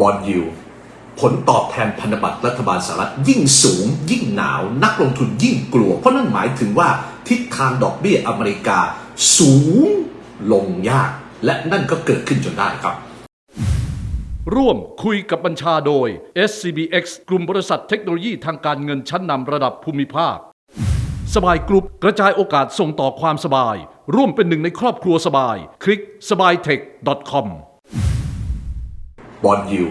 บอลยูผลตอบแทนพันธบัตรรัฐบาลสหรัฐยิ่งสูง ยิ่งหนาว นักลงทุนยิ่งกลัว เพราะนั่นหมายถึงว่าทิศทางดอกเบี้ยอเมริกาสูงลงยาก และนั่นก็เกิดขึ้นจนได้ครับ ร่วมคุยกับบัญชาโดย SCBX กลุ่มบริษัทเทคโนโลยีทางการเงินชั้นนำระดับภูมิภาค สบายกรุ๊ปกระจายโอกาสส่งต่อความสบาย ร่วมเป็นหนึ่งในครอบครัวสบาย คลิกสบายเทค .com บอลยู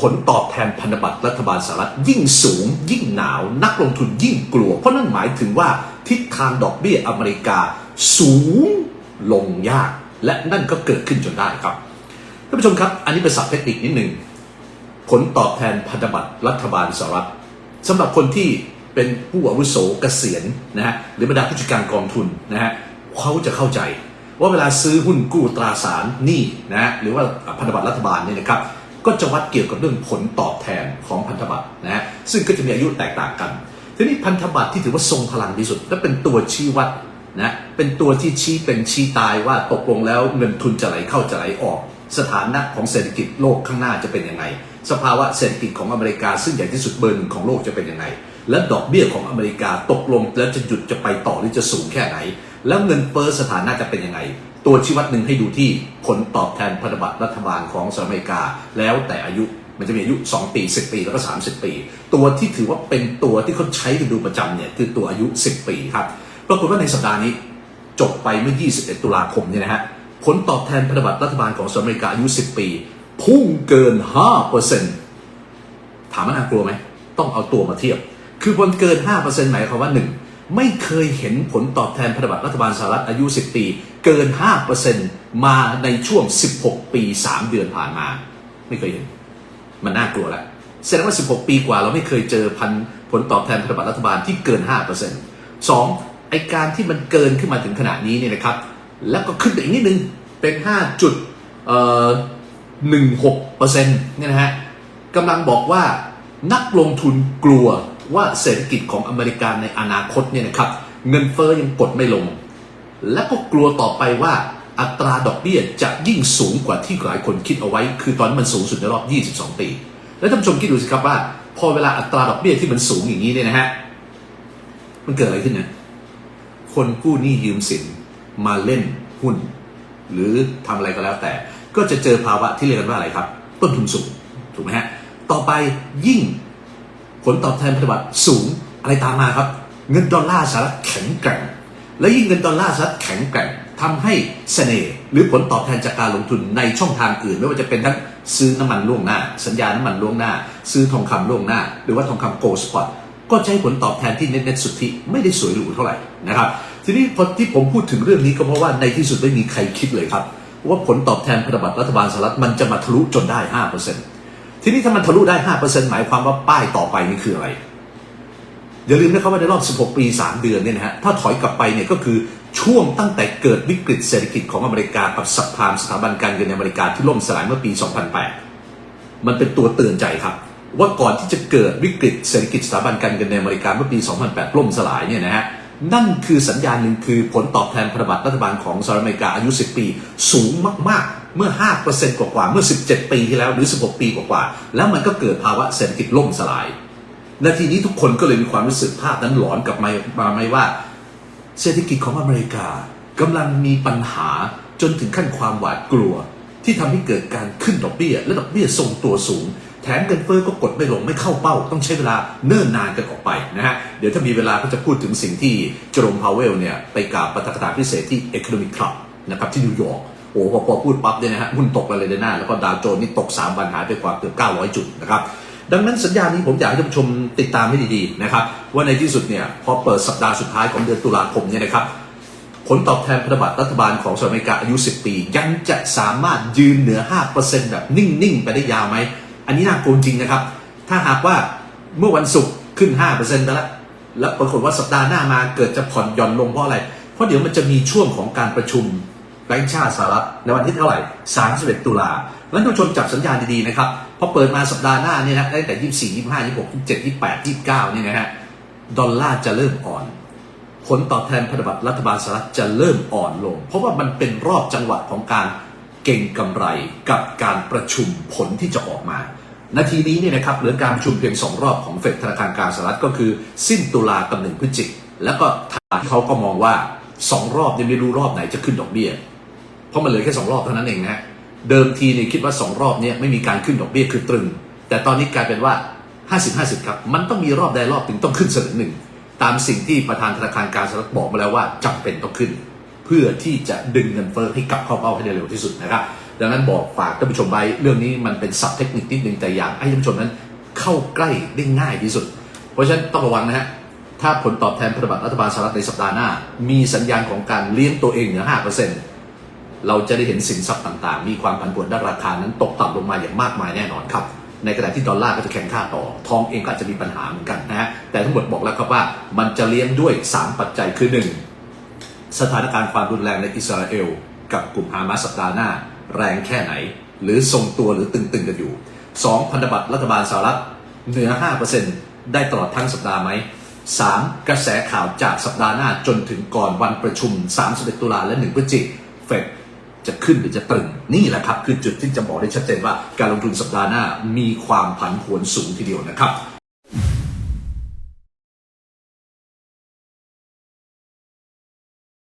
ผลตอบแทนพันธบัตรรัฐบาลสหรัฐยิ่งสูง ยิ่งหนาว นักลงทุนยิ่งกลัว เพราะนั่นหมายถึงว่าทิศทางดอกเบี้ยอเมริกาสูงลงยาก และนั่นก็เกิดขึ้นจนได้ครับท่านผู้ชมครับ อันนี้เป็นศัพท์เทคนิคนิดหนึ่งผลตอบแทนพันธบัตรรัฐบาลสหรัฐสำหรับคนที่เป็นผู้อาวุโสเกษียณนะฮะหรือบรรดาผู้จัดการกองทุนนะฮะเขาจะเข้าใจ ว่าเวลาซื้อหุ้นกู้ตราสารหนี้นะฮะหรือว่าพันธบัตรรัฐบาลเนี่ยนะครับก็จะวัดเกี่ยวกับเรื่องผลตอบแทนของพันธบัตรนะฮะซึ่งก็จะมีอายุแตกต่างกันทีนี้พันธบัตรที่ถือว่าทรงพลังที่สุด และเป็นตัวชี้วัดนะเป็นตัวที่ชี้เป็นชี้ตายว่าตกลงแล้วเงินทุนจะไหลเข้าจะไหลออก สถานะของเศรษฐกิจโลกข้างหน้าจะเป็นยังไง สภาวะเศรษฐกิจของอเมริกา ซึ่งใหญ่ที่สุดเบอร์หนึ่งของโลกจะเป็นยังไงและดอกเบี้ยของอเมริกาตกลงแล้วจะหยุดจะไปต่อหรือจะสูงแค่ไหน แล้วเงินเฟ้อสถานะจะเป็นยังไง ตัวชี้วัดหนึ่งให้ดูที่ผลตอบแทนพันธบัตรรัฐบาลของสหรัฐอเมริกา แล้วแต่อายุมันจะมีอายุ 2 ปี 10 ปี แล้วก็ 30 ปี ตัวที่ถือว่าเป็นตัวที่เขาใช้กันดูประจำเนี่ยคือตัวอายุ 10 ปีครับปรากฏว่าในสัปดาห์นี้จบไปเมื่อ 21 ตุลาคมเนี่ยนะฮะผลตอบแทนพันธบัตรรัฐบาลของสหรัฐอเมริกาอายุ 10 ปี พุ่งเกิน 5%ถามว่าน่ากลัวไหมต้องเอาตัวมาเทียบ คือบนเกิน 5%หมายความว่า 1 ไม่เคยเห็นผลตอบแทนพันธบัตรรัฐบาลสหรัฐอายุ 10 ปี เกิน 5%มาในช่วง 16 ปี 3 เดือนผ่านมา ไม่เคยเห็น มันน่ากลัวแล้วแสดงว่า 16 ปีกว่าเราไม่เคยเจอพันผลตอบแทนพันธบัตรรัฐบาลที่เกิน 5% 2. ไอการที่มันเกินขึ้นมาถึงขนาดนี้เนี่ยนะครับ แล้วก็ขึ้นไปอีกนิดนึงเป็น 5 จุดเอ่อ16%เนี่ยนะฮะกำลังบอกว่านักลงทุนกลัว ว่าเศรษฐกิจของอเมริกาในอนาคตเนี่ยนะครับเงินเฟ้อยังกดไม่ลง และก็กลัวต่อไปว่าอัตราดอกเบี้ยจะยิ่งสูงกว่าที่หลายคนคิดเอาไว้ คือตอนมันสูงสุดในรอบ 22 ปี แล้วท่านผู้ชมคิดดูสิครับว่า พอเวลาอัตราดอกเบี้ยที่มันสูงอย่างนี้เนี่ยนะฮะมันเกิดอะไรขึ้นนะคนกู้หนี้ยืมสินมาเล่นหุ้น หรือทำอะไรก็แล้วแต่ ก็จะเจอภาวะที่เรียกกันว่าอะไรครับ ต้นทุนสูงถูกไหมฮะต่อไปยิ่ง ลตอบแทนพันธบัตรสูงอะไรตามมาครับ เงินดอลลาร์สหรัฐแข็งแกร่ง และยิ่งเงินดอลลาร์สหรัฐแข็งแกร่งทำให้เสน่ห์หรือผลตอบแทนจากการลงทุนในช่องทางอื่น ไม่ว่าจะเป็นทั้งซื้อน้ำมันล่วงหน้า สัญญาน้ำมันล่วงหน้า ซื้อทองคำล่วงหน้า หรือว่าทองคำโกลด์สปอตก็จะให้ผลตอบแทนที่เน็ตสุทธิไม่ได้สวยหรูเท่าไหร่นะครับ ทีนี้พอที่ผมพูดถึงเรื่องนี้ก็เพราะว่าในที่สุดไม่มีใครคิดเลยครับ ว่าผลตอบแทนพันธบัตรรัฐบาลสหรัฐมันจะมาทะลุจนได้5% ทีนี้ถ้ามันทะลุได้5%หมายความว่าป้ายต่อไปนี่คืออะไร อย่าลืมนะครับว่าในรอบ 16 ปี 3 เดือนเนี่ยนะฮะถ้าถอยกลับไปเนี่ยก็คือช่วงตั้งแต่เกิดวิกฤตเศรษฐกิจของอเมริกากับสัพพามสถาบันการเงินในอเมริกาที่ล่มสลายเมื่อปี 2008 มันเป็นตัวเตือนใจครับ ว่าก่อนที่จะเกิดวิกฤตเศรษฐกิจสถาบันการเงินในอเมริกาเมื่อปี 2008 ล่มสลายเนี่ยนะฮะ นั่นคือสัญญาณหนึ่งคือผลตอบแทนพันธบัตรรัฐบาลของสหรัฐอเมริกาอายุ 10 ปี สูงมาก ๆ เมื่อ 5%กว่าๆเมื่อ 17 ปีที่แล้วหรือ 16 ปีกว่าๆแล้วมันก็เกิดภาวะเศรษฐกิจล่มสลายนาทีนี้ทุกคนก็เลยมีความรู้สึกภาพนั้นหลอนกลับมามาไหมว่า เศรษฐกิจของอเมริกากำลังมีปัญหาจนถึงขั้นความหวาดกลัว ที่ทำให้เกิดการขึ้นดอกเบี้ยและดอกเบี้ยทรงตัวสูง ถมเงินเฟ้อก็กดไม่ลงไม่เข้าเป้า ต้องใช้เวลาเนิ่นนานกันออกไปนะฮะเดี๋ยวถ้ามีเวลาก็จะพูดถึงสิ่งที่เจอร์มพาวเวลเนี่ยไปกล่าวปาฐกถาพิเศษที่ Economic Club นะครับที่นิวยอร์กโอ้พอพอพูดปั๊บเนี่ยนะฮะหุ้นตกเลยเลยนะแล้วก็ดาวโจนส์นี่ตก 3 วันหายไปกว่าเกือบ900 จุดนะครับดังนั้นสัญญาณนี้ผมอยากให้ท่านผู้ชมติดตามให้ดีๆนะครับว่าในที่สุดเนี่ยพอเปิดสัปดาห์สุดท้ายของเดือนตุลาคมเนี่ยนะครับผลตอบแทนพันธบัตรรัฐบาลของสหรัฐอเมริกาอายุ 10 ปี ยังจะสามารถยืนเหนือ 5%แบบนิ่ง ๆ ไปได้ยาวไหม อันนี้น่ากลัวจริงนะครับ ถ้าหากว่าเมื่อวันศุกร์ขึ้น 5%ไปแล้ว แล้วปรากฏว่าสัปดาห์หน้ามาเกิดจะผ่อนหย่อนลงเพราะอะไร เพราะเดี๋ยวมันจะมีช่วงของการประชุมแบงก์ชาติสหรัฐในวันที่เท่าไหร่ 31 ตุลาแล้วท่านชมจับสัญญาณดีๆนะครับพอเปิดมาสัปดาห์หน้าเนี่ยนะตั้งแต่ 24 25 26 27 28 29เนี่ยนะฮะ ดอลลาร์จะเริ่มอ่อน ผลตอบแทนพันธบัตรรัฐบาลสหรัฐจะเริ่มอ่อนลง เพราะว่ามันเป็นรอบจังหวะของการ เก่งกำไรกับการประชุมผลที่จะออกมา นาทีนี้เนี่ยนะครับเหลือการประชุมเพียงสองรอบของเฟดธนาคารกลางสหรัฐก็คือ สิ้นตุลากับหนึ่งพฤศจิกแล้วก็ทางเขาก็มองว่าสองรอบยังไม่รู้รอบไหนจะขึ้นดอกเบี้ย เพราะมันเหลือแค่สองรอบเท่านั้นเองนะเดิมทีเนี่ยคิดว่าสองรอบเนี้ไม่มีการขึ้นดอกเบี้ยคือตรึง แต่ตอนนี้กลายเป็นว่า 50-50 ครับ มันต้องมีรอบใดรอบถึงต้องขึ้นเสลึงหนึ่งตามสิ่งที่ประธานธนาคารกลางสหรัฐบอกมาแล้วว่าจำเป็นต้องขึ้น เพื่อที่จะดึงเงินเฟ้อให้กลับเข้าเป้าให้ได้เร็วที่สุดนะครับ ดังนั้นบอกฝากท่านผู้ชมไว้เรื่องนี้มันเป็นศัพท์เทคนิคนิดนึงแต่อยากให้ท่านผู้ชมนั้นเข้าใกล้ได้ง่ายที่สุด เพราะฉะนั้นต้องระวังนะฮะถ้าผลตอบแทนพันธบัตรรัฐบาลสหรัฐในสัปดาห์หน้า มีสัญญาณของการเลี้ยงตัวเองเหนือ 5%เราจะได้เห็นสินทรัพย์ต่างๆ มีความผันผวนด้านราคานั้นตกต่ำลงมาอย่างมากมายแน่นอนครับ ในขณะที่ดอลลาร์ก็จะแข็งค่าต่อ ทองเองก็อาจจะมีปัญหาเหมือนกันนะฮะ แต่ทั้งหมดบอกแล้วครับว่ามันจะเลี้ยงด้วย 3 ปัจจัยคือ 1 สถานการณ์ความรุนแรงในอิสราเอล กับกลุ่มฮามาสสัปดาห์หน้า แรงแค่ไหน หรือทรงตัวหรือตึงๆกันอยู่ 2. พันธบัตรรัฐบาลสหรัฐเหนือ 5%ได้ตลอดทั้งสัปดาห์ไหม 3. กระแสข่าวจากสัปดาห์หน้าจนถึงก่อนวันประชุม 31 ตุลาและ 1 พฤศจิกเฟดจะขึ้นหรือจะตึง นี่แหละครับ คือจุดที่จะบอกได้ชัดเจนว่าการลงทุนสัปดาห์หน้ามีความผันผวนสูงทีเดียวนะครับ